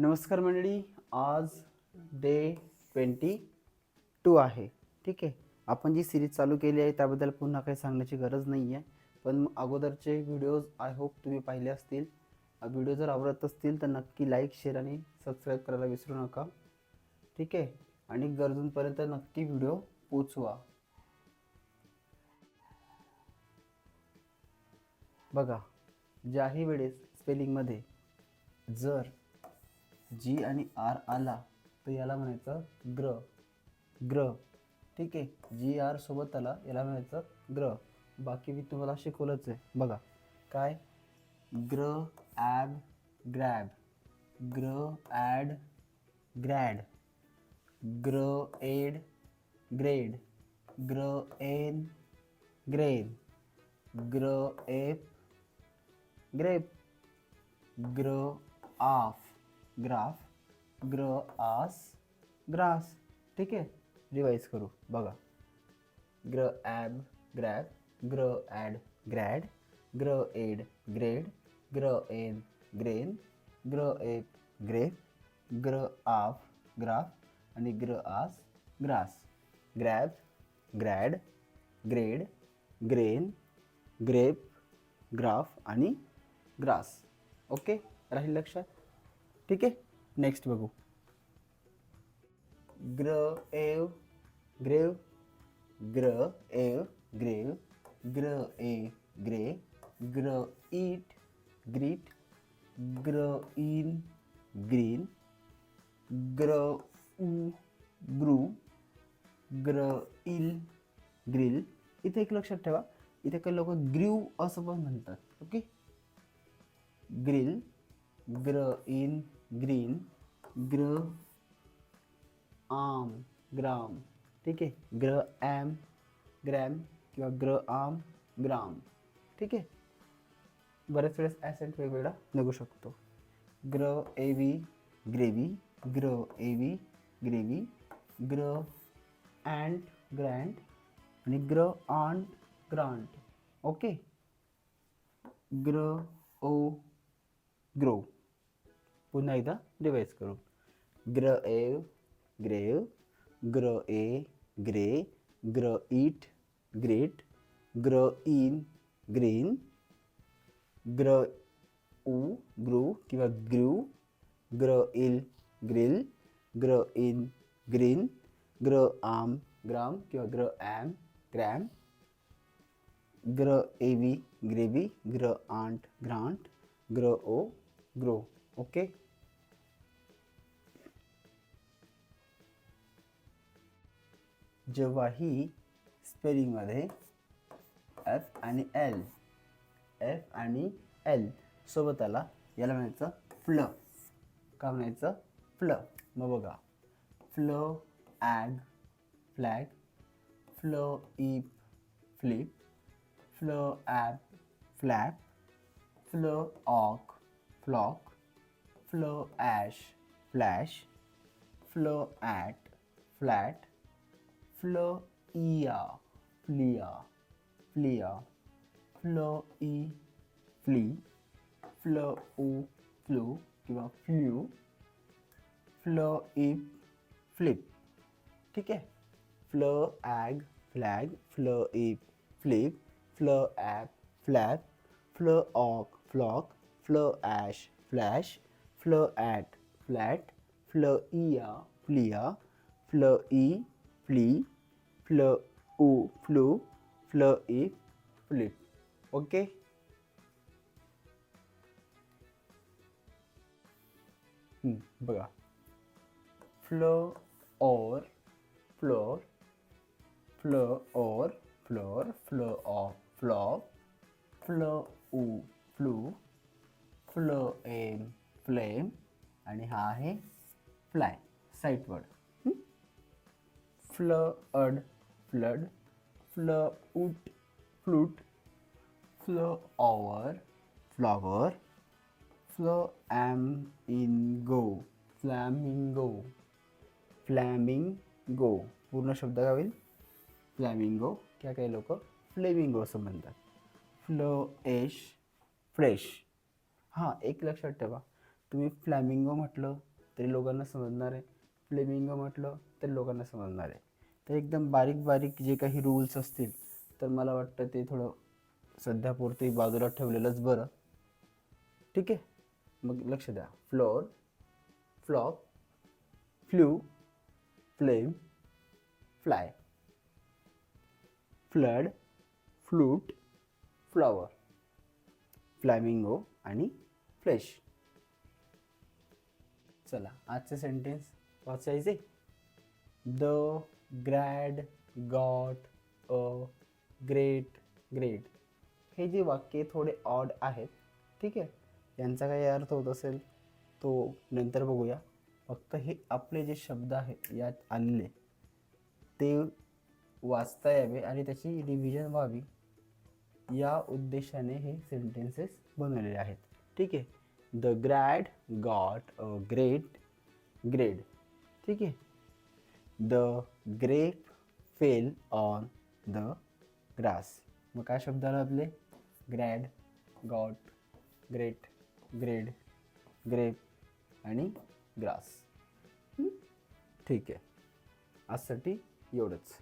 नमस्कार मंडळी आज डे ट्वेंटी टू आहे. ठीक आहे? आपण जी सिरीज चालू केली आहे त्याबद्दल पुन्हा काही सांगण्याची गरज नाही आहे पण अगोदरचे व्हिडिओज आय होप तुम्ही पाहिले असतील. व्हिडिओ जर आवडत असतील तर नक्की लाईक शेअर आणि सबस्क्राईब करायला विसरू नका. ठीक आहे? आणि गरजूंपर्यंत नक्की व्हिडिओ पोचवा. बघा ज्याही वेळेस स्पेलिंगमध्ये जर जी आणि आर आला तर याला म्हणायचं ग्र. ग्र. ठीक आहे? जी आर सोबत आला याला म्हणायचं ग्र. बाकी मी तुम्हाला शिकवलंच आहे. बघा. काय? ग्र ॲब grab gr ad grad. Gr ade grade. Gr ain grain gr ape grape. Gr af. Graph, gr, ass, grass, ठीक आहे रिवाईज करू, बघा। ग्र ॲब grab, gr ad grad, gr, ade, grade, gr, ain, grain, gr ape grape gr, af, graph आणि gr, ass, grass. Grab, grad, grade, grain grape graph आणि grass. Okay? राहील लक्षात? ठीक आहे नेक्स्ट बघू. ग्र, एव, ग्रेव, ग्र, एव, ग्रेव, gr, ay, grey, gr, eet, greet, gr een green, gr, oo, grew, ग्र, इल, ग्रिल. इथे एक लक्षात ठेवा. इथे काही लोक ग्रीव असं पण म्हणतात. Okay? Grill, gr een green gr am gram. ठीक आहे? ग्र ॲम ग्रॅम किंवा ग्र आम ग्राम. ठीक आहे? बऱ्याच वेळेस ॲसेंट वेगवेगळा निघू शकतो. ग्र A V gravy gr A V gravy gr and grand आणि ग्र आंट ग्रांट ओके? ग्र ओ ग्रो. पुन्हा एकदा रिवाईज करू. ग्र एव ग्रेव ग्र, ए, ग्रे, ग्र इट ग्रेट, ग्र इन ग्रीन, ग्र, उ, ग्रू, किंवा ग्रू, ग्र, इल, ग्रिल, ग्र, इन, ग्रीन, ग्र, आम, ग्राम, किंवा gr am gram, gr avy gravy gr, ant, grant, gr, o, grow. Okay जेव्हा ही स्पेलिंगमध्ये एफ आणि एल एफ आणि एल सोबत आला याला म्हणायचं फ्ल का म्हणायचं फ्ल मग बघा. Flu Ag flag. फ्ल इप flip. Flu app flap. Flu awk flock. Flu ash flash flu at flat flu इया Phulia Phulia flu E flea flu उ फ्लू किंवा फ्ल्यू फ्ल इप फ्लिप ठीक आहे fl ag flag fl ip flip fl ap flap fl ock flock fl ash flash fl at flat fl ea flea fl ee flee fl oo flu fl ee flip okay हम्म, बघा flow और floor flow और floor flow of flop flow उ flu flow M flame आणि हा आहे fly sight word. अड flood flu उट flute flu hour flower flu am in गो फ्लॅमिंगो फ्लॅमिंगो. पूर्ण शब्द काय होईल? फ्लॅमिंगो किंवा काही लोक? फ्लेमिंगो असं म्हणतात. Fl esh fresh. हां एक लक्षात ठेवा. तुम्ही फ्लॅमिंगो म्हटलं तरी लोकांना समजणार आहे. फ्लेमिंगो म्हटलं तरी लोकांना समजणार आहे. तर एकदम बारीक बारीक जे काही रूल्स असतील तर मला वाटतं ते थोडं सध्यापुरते बाजूला ठेवलेलंच बरं. ठीक आहे? मग लक्ष द्या. Floor flop flu flame fly flood flute flower flamingo आणि फ्लेश चला आजचे सेंटेन्स वाचायचे the grad got a great great हे जे वाक्य थोडे ऑड आहेत ठीक आहे? यांचा काही अर्थ होत असेल तो नंतर बघूया. फक्त हे आपले जे शब्द आहेत यात आलेले ते वाचता यावे आणि त्याची रिव्हिजन व्हावी. या उद्देशाने हे सेंटेन्सेस बनवलेले आहेत. ठीक आहे? The grad got a great grade. ठीक आहे? The grape fell on the grass. मग काय शब्द आला आपले? Grad got great grade grape आणि ग्रास. ठीक आहे. आजसाठी एवढंच.